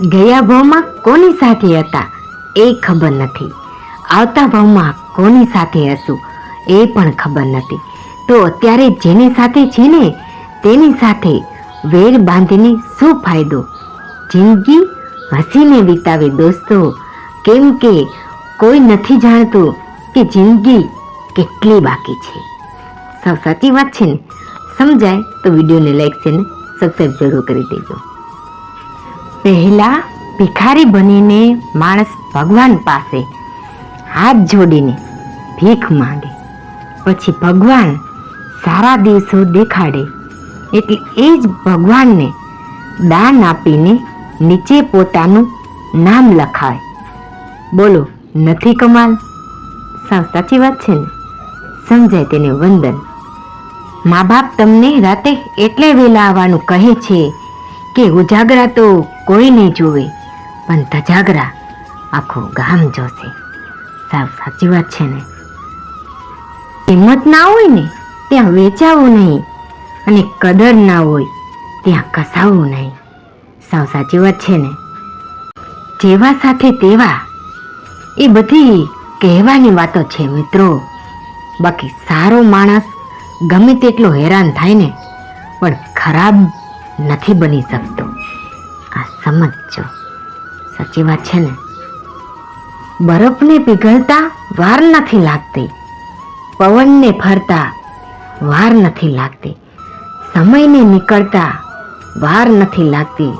ગયા ભાવમાં કોની સાથે હતા એ ખબર નથી. આવતા ભાવમાં કોની સાથે હશું એ પણ ખબર નથી. તો અત્યારે જેની સાથે છે ને, તેની સાથે વેર બાંધીને શું ફાયદો? જિંદગી હસીને વિતાવે દોસ્તો. કેમ કે કોઈ નથી જાણતું કે જિંદગી કેટલી બાકી છે. સૌ સાચી વાત છે ને. સમજાય તો વિડીયોને લાઈક છે ને સબસ્ક્રાઈબ જરૂર કરી દેજો. પહેલા ભિખારી બનીને માણસ ભગવાન પાસે હાથ જોડીને ભીખ માંગે. પછી ભગવાન સારા દિવસો દેખાડે એટલે એ જ ભગવાનને દાન આપીને નીચે પોતાનું નામ લખાય. બોલો, નથી કમાલ? સાવ સાચી વાત છે ને? સમજાય તેને વંદન. મા બાપ તમને રાતે એટલે વહેલા આવવાનું કહે છે કે ઉજાગરા તો કોઈ નહીં જોવે, પણ ધજાગરા આખું ગામ જોશે. સાવ સાચી વાત છે ને? કિંમત ના હોય ને, ત્યાં વેચાવું નહીં, અને કદર ના હોય, ત્યાં કસાવવું નહીં. સાવ સાચી વાત છે ને? જેવા સાથે તેવા, એ બધી કહેવાની વાતો છે મિત્રો. બાકી સારો માણસ ગમે તેટલો હેરાન થાય ને, પણ ખરાબ નથી બની શકતો. સમજજો. સાચી વાત છે ને? બરફને પીગળતા વાર નથી લાગતી. પવનને ફરતા વાર નથી લાગતી. સમયને નીકળતા વાર નથી લાગતી.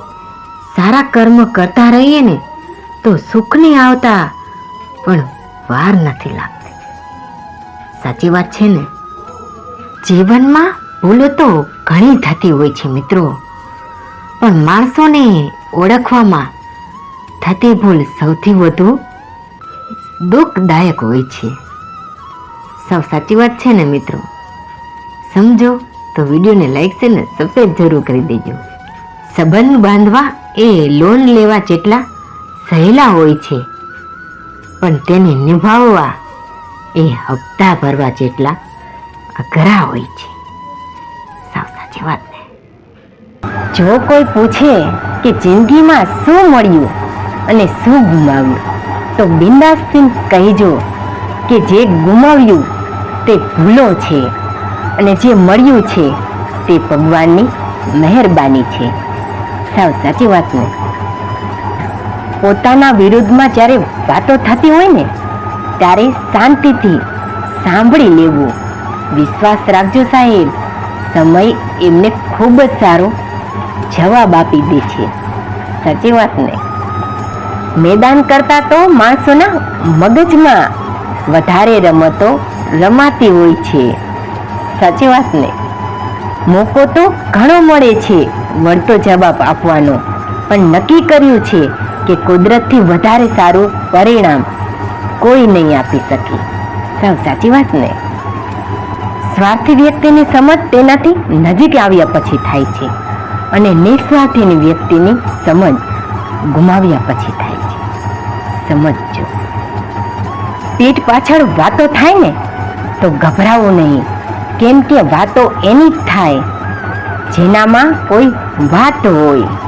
સારા કર્મ કરતા રહીએ ને, તો સુખને આવતા પણ વાર નથી લાગતી. સાચી વાત છે ને? જીવનમાં ભૂલો તો ઘણી થતી હોય છે મિત્રો. પણ માણસોને ઓળખવામાં થતી ભૂલ સૌથી વધુ દુઃખદાયક હોય છે. સૌ સાચી વાત છે ને મિત્રો? સમજો તો વિડીયોને લાઈક છે ને સબસ્ક્રાઈબ જરૂર કરી દેજો. સંબંધ બાંધવા એ લોન લેવા જેટલા સહેલા હોય છે. પણ તેને નિભાવવા એ હપ્તા ભરવા જેટલા અઘરા હોય છે. સાવ સાચી વાત જો કોઈ પૂછે કે જિંદગીમાં શું મળ્યું અને શું ગુમાવ્યું, તો બિંદાસથી કહેજો કે જે ગુમાવ્યું તે ભૂલો છે અને જે મળ્યું છે તે ભગવાનની મહેરબાની છે. સાવ સાચી વાત પોતાના વિરુદ્ધમાં જ્યારે વાતો થતી હોય ને, ત્યારે શાંતિથી સાંભળી લેવું. વિશ્વાસ રાખજો સાહેબ, સમય એમને ખૂબ જ સારો જવાબ આપી દે છે. સાચી વાત ને? મેદાન કરતા તો માણસોના મગજમાં વધારે રમતો રમાતી હોય છે. સાચી વાત ને? મોકો તો ઘણો મળે છે વળતો જવાબ આપવાનો. પણ નક્કી કર્યું છે કે કુદરતથી વધારે સારું પરિણામ કોઈ નહીં આપી શકે. સૌ સાચી વાત ને? સ્વાર્થી વ્યક્તિની સમજ તેનાથી નજીક આવ્યા પછી થાય છે. અને નિસ્વાર્થીની વ્યક્તિની સમજ ગુમાવ્યા પછી થાય છે. સમજજો. પીઠ પાછળ વાતો થાય ને, તો ગભરાવો નહીં. કેમ કે વાતો એની જ થાય. જેનામાં કોઈ વાત હોય.